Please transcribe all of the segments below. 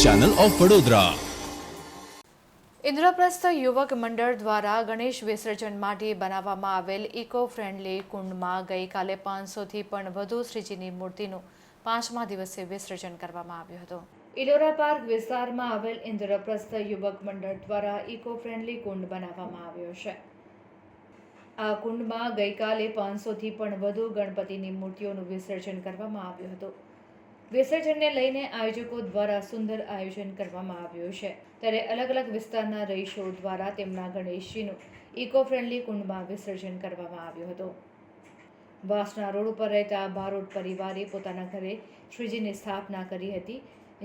Channel of Vadodara. Indraprastha યુવક મંડળ દ્વારા ગણેશ વિસર્જન માટે બનાવવામાં આવેલ ઇકો ફ્રેન્ડલી કુંડમાં ગઈકાલે પાંચસોથી પણ વધુ શ્રીજીની મૂર્તિનું પાંચમા દિવસે વિસર્જન કરવામાં આવ્યું હતું. ઇલોરા પાર્ક વિસ્તારમાં આવેલ ઇન્દ્રપ્રસ્થ યુવક મંડળ દ્વારા ઇકો ફ્રેન્ડલી કુંડ બનાવવામાં આવ્યો છે. આ કુંડમાં ગઈકાલે પાંચસોથી પણ વધુ ગણપતિની મૂર્તિઓનું વિસર્જન કરવામાં આવ્યું હતું. વિસર્જનને લઈને આયોજકો દ્વારા સુંદર આયોજન કરવામાં આવ્યું છે. ત્યારે અલગ અલગ વિસ્તારના રહીશો દ્વારા તેમના ગણેશજીનું ઇકો ફ્રેન્ડલી કુંડમાં વિસર્જન કરવામાં આવ્યું હતું. વાસના રોડ ઉપર રહેતા બારોટ પરિવારે પોતાના ઘરે શ્રીજીની સ્થાપના કરી હતી,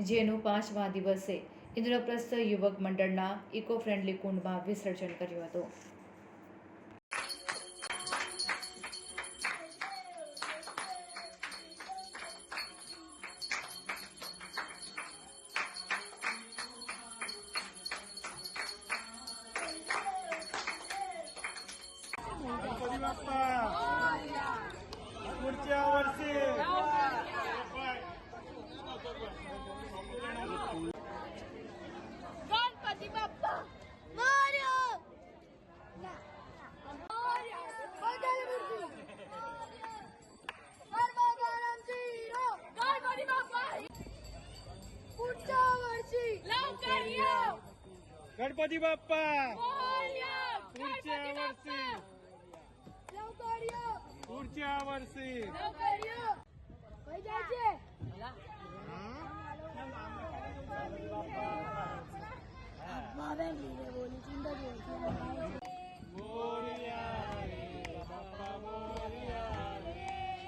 જેનું પાંચમા દિવસે ઇન્દ્રપ્રસ્થ યુવક મંડળના ઇકો ફ્રેન્ડલી કુંડમાં વિસર્જન કર્યું હતું. गणपती बाप्पा पुढच्या वर्षी गणपती बाप्पा मोरया मोरया मंगलमूर्ती सर्वकारांची हिरो गणपती बाप्पा पुढच्या वर्षी लवकर या गणपती बाप्पा मोरया पुढच्या वर्षी लवकर या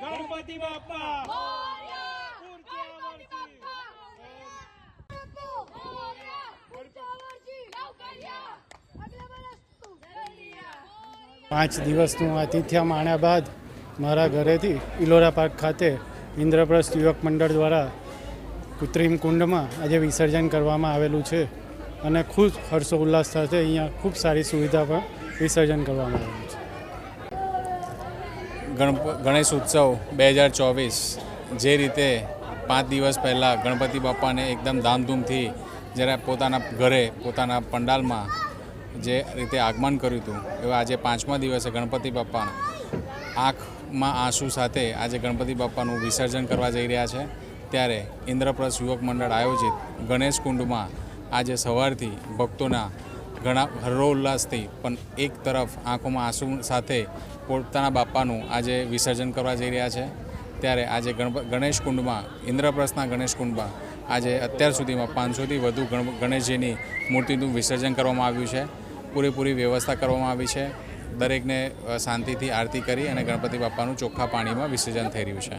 ગણપતિ બાપા. પાંચ દિવસનું આતિથ્ય માણ્યા બાદ મારા ઘરેથી ઇલોરા પાર્ક ખાતે ઇન્દ્રપ્રસ્થ યુવક મંડળ દ્વારા કૃત્રિમ કુંડમાં આજે વિસર્જન કરવામાં આવેલું છે અને ખૂબ હર્ષોલ્લાસ સાથે અહીંયા ખૂબ સારી સુવિધા પણ વિસર્જન કરવામાં આવેલું છે. ગણેશ ઉત્સવ બે હજાર ચોવીસ, જે રીતે પાંચ દિવસ પહેલાં ગણપતિ બાપાને એકદમ ધામધૂમથી જ્યારે પોતાના ઘરે, પોતાના પંડાલમાં જે રીતે આગમન કર્યું હતું, એવા આજે પાંચમા દિવસે ગણપતિ બાપા આંખમાં આંસુ સાથે આજે ગણપતિ બાપાનું વિસર્જન કરવા જઈ રહ્યા છે. ત્યારે ઇન્દ્રપ્રસ્થ યુવક મંડળ આયોજિત ગણેશ કુંડમાં આજે સવારથી ભક્તોના ઘણા હર્ષોલ્લાસથી પણ એક તરફ આંખોમાં આંસુ સાથે પોતાના બાપાનું આજે વિસર્જન કરવા જઈ રહ્યા છે. ત્યારે આજે ગણપ, ગણેશ કુંડમાં, ઇન્દ્રપ્રસ્થના ગણેશ કુંડમાં આજે અત્યાર સુધીમાં પાંચસોથી વધુ ગણ, ગણેશજીની મૂર્તિનું વિસર્જન કરવામાં આવ્યું છે. પૂરેપૂરી વ્યવસ્થા કરવામાં આવી છે. દરેકને શાંતિથી આરતી કરી અને ગણપતિ બાપાનું ચોખ્ખા પાણીમાં વિસર્જન થઈ રહ્યું છે.